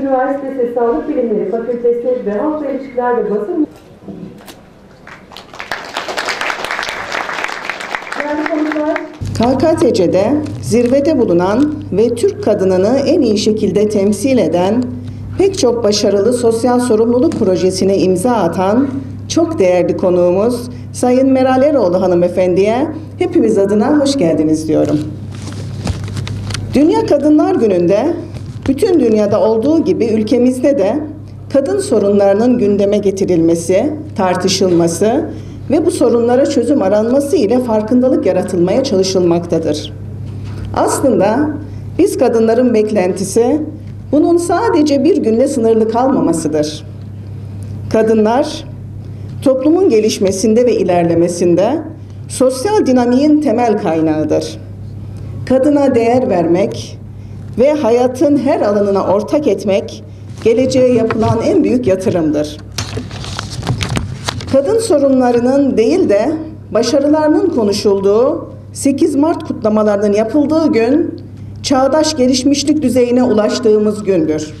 Üniversitesi Sağlık Bilimleri Fakültesi ve Halkla İlişkiler ve Basın KKTC'de zirvede bulunan ve Türk kadınını en iyi şekilde temsil eden pek çok başarılı sosyal sorumluluk projesine imza atan çok değerli konuğumuz Sayın Meral Eroğlu hanımefendiye hepimiz adına hoş geldiniz diyorum. Dünya Kadınlar Günü'nde bütün dünyada olduğu gibi ülkemizde de kadın sorunlarının gündeme getirilmesi, tartışılması ve bu sorunlara çözüm aranması ile farkındalık yaratılmaya çalışılmaktadır. Aslında biz kadınların beklentisi bunun sadece bir günle sınırlı kalmamasıdır. Kadınlar toplumun gelişmesinde ve ilerlemesinde sosyal dinamiğin temel kaynağıdır. Kadına değer vermek ve hayatın her alanına ortak etmek geleceğe yapılan en büyük yatırımdır. Kadın sorunlarının değil de başarılarının konuşulduğu 8 Mart kutlamalarının yapıldığı gün çağdaş gelişmişlik düzeyine ulaştığımız gündür.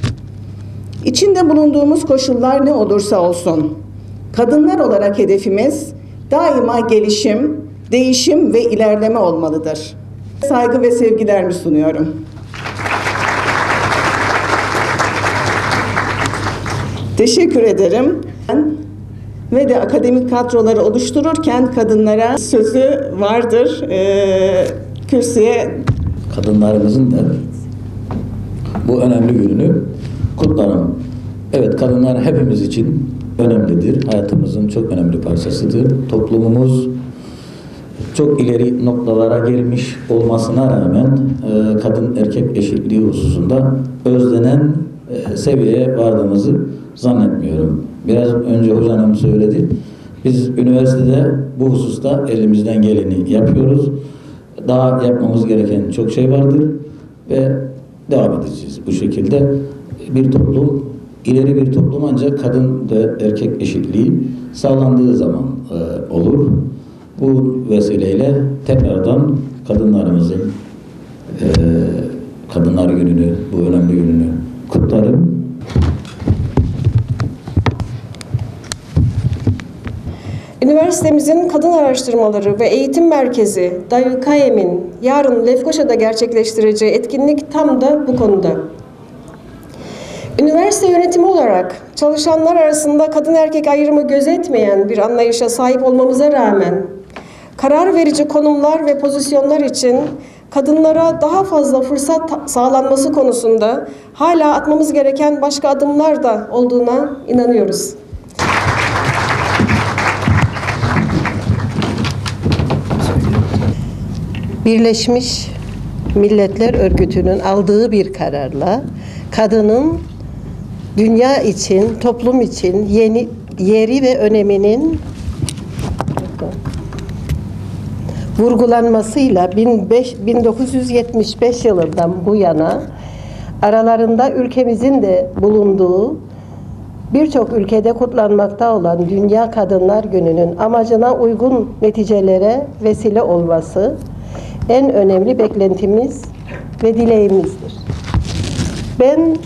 İçinde bulunduğumuz koşullar ne olursa olsun kadınlar olarak hedefimiz daima gelişim, değişim ve ilerleme olmalıdır. Saygı ve sevgilerimi sunuyorum. Teşekkür ederim. Ve de akademik kadroları oluştururken kadınlara sözü vardır. Ee, kürsüye kadınlarımızın da bu önemli gününü kutlarım. Evet kadınlar hepimiz için önemlidir. Hayatımızın çok önemli parçasıdır. Toplumumuz çok ileri noktalara gelmiş olmasına rağmen e, kadın erkek eşitliği hususunda özlenen e, seviyeye vardığımızı zannetmiyorum. Biraz önce hocanım söyledi. Biz üniversitede bu hususta elimizden geleni yapıyoruz. Daha yapmamız gereken çok şey vardır ve devam edeceğiz bu şekilde. Bir toplum, ileri bir toplum ancak kadın ve erkek eşitliği sağlandığı zaman e, olur. Bu vesileyle tekrardan kadınlarımızın e, Kadınlar Günü'nü, bu önemli gününü kutlarım. Üniversitemizin Kadın Araştırmaları ve Eğitim Merkezi DAYÜKAYEM'in yarın Lefkoşa'da gerçekleştireceği etkinlik tam da bu konuda. Üniversite yönetimi olarak çalışanlar arasında kadın erkek ayrımı gözetmeyen bir anlayışa sahip olmamıza rağmen karar verici konumlar ve pozisyonlar için kadınlara daha fazla fırsat sağlanması konusunda hala atmamız gereken başka adımlar da olduğuna inanıyoruz. Birleşmiş Milletler Örgütü'nün aldığı bir kararla kadının dünya için, toplum için yeni yeri ve öneminin vurgulanmasıyla 1975 yılından bu yana aralarında ülkemizin de bulunduğu birçok ülkede kutlanmakta olan Dünya Kadınlar Günü'nün amacına uygun neticelere vesile olması en önemli beklentimiz ve dileğimizdir. Ben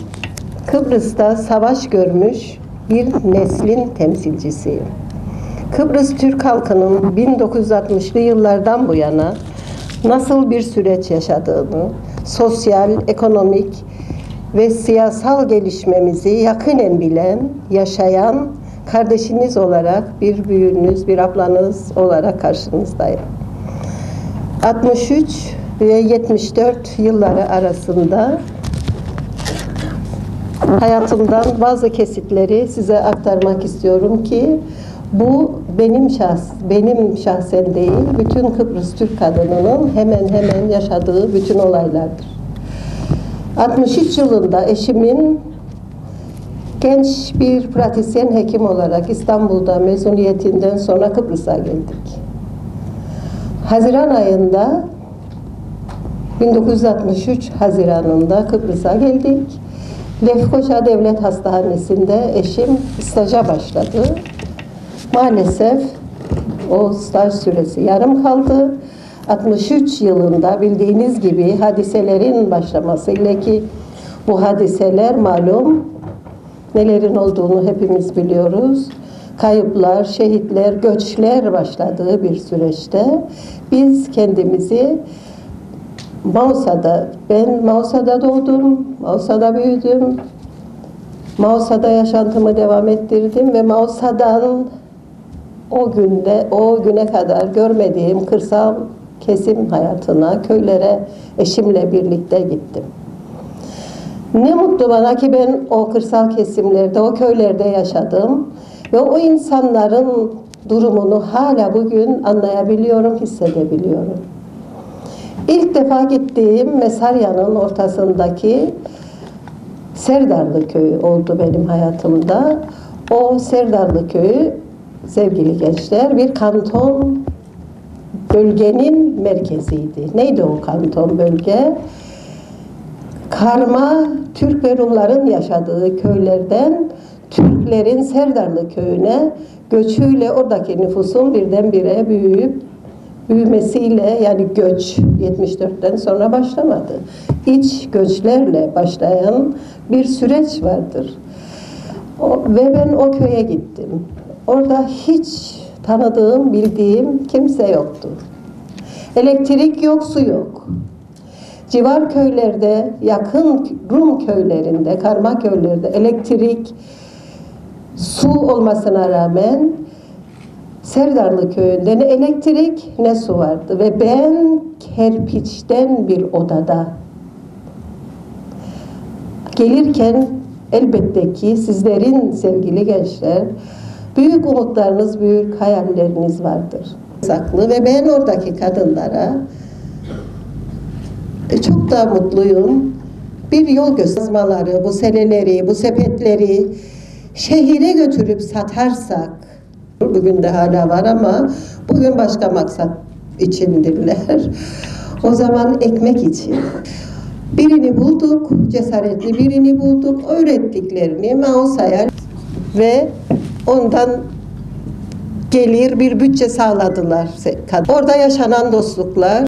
Kıbrıs'ta savaş görmüş bir neslin temsilcisiyim. Kıbrıs Türk halkının 1960'lı yıllardan bu yana nasıl bir süreç yaşadığını, sosyal, ekonomik ve siyasal gelişmemizi yakinen bilen, yaşayan kardeşiniz olarak bir büyüğünüz, bir ablanız olarak karşınızdayım. 63 ve 74 yılları arasında hayatımdan bazı kesitleri size aktarmak istiyorum ki bu benim şahs benim şahsen değil bütün Kıbrıs Türk kadınının hemen hemen yaşadığı bütün olaylardır. 63 yılında eşimin genç bir pratisyen hekim olarak İstanbul'da mezuniyetinden sonra Kıbrıs'a geldik. Haziran ayında 1963 Haziran'ında Kıbrıs'a geldik. Lefkoşa Devlet Hastanesi'nde eşim staja başladı. Maalesef o staj süresi yarım kaldı. 63 yılında bildiğiniz gibi hadiselerin başlamasıyla ki Bu hadiseler malum nelerin olduğunu hepimiz biliyoruz. Kayıplar, şehitler, göçler başladığı bir süreçte biz kendimizi Mausa'da, ben Mausa'da doğdum, Mausa'da büyüdüm, Mausa'da yaşantımı devam ettirdim ve Mausa'dan o günde, o güne kadar görmediğim kırsal kesim hayatına, köylere eşimle birlikte gittim. Ne mutlu bana ki ben o kırsal kesimlerde, o köylerde yaşadım ve o insanların durumunu hala bugün anlayabiliyorum, hissedebiliyorum. İlk defa gittiğim Mesarya'nın ortasındaki Serdarlı köyü oldu benim hayatımda. O Serdarlı köyü sevgili gençler bir kanton bölgenin merkeziydi. Neydi o kanton bölge? Karma Türk ve Rumların yaşadığı köylerden Türklerin Serdarlı köyüne göçüyle oradaki nüfusun birdenbire büyüyüp büyümesiyle yani göç 74'ten sonra başlamadı. İç göçlerle başlayan bir süreç vardır. O, ve ben o köye gittim. Orada hiç tanıdığım, bildiğim kimse yoktu. Elektrik yok, su yok. Civar köylerde, yakın Rum köylerinde, karma köylerde elektrik, su olmasına rağmen Serdarlı köyünde ne elektrik ne su vardı ve ben kerpiçten bir odada gelirken elbette ki sizlerin sevgili gençler büyük umutlarınız, büyük hayalleriniz vardır. Saklı ve ben oradaki kadınlara e, çok da mutluyum. Bir yol göstermaları, bu seneleri, bu sepetleri şehire götürüp satarsak Bugün de hala var ama bugün başka maksat içindirler. O zaman ekmek için. Birini bulduk, cesaretli birini bulduk, öğrettiklerini Mausa'ya ve ondan gelir bir bütçe sağladılar. Orada yaşanan dostluklar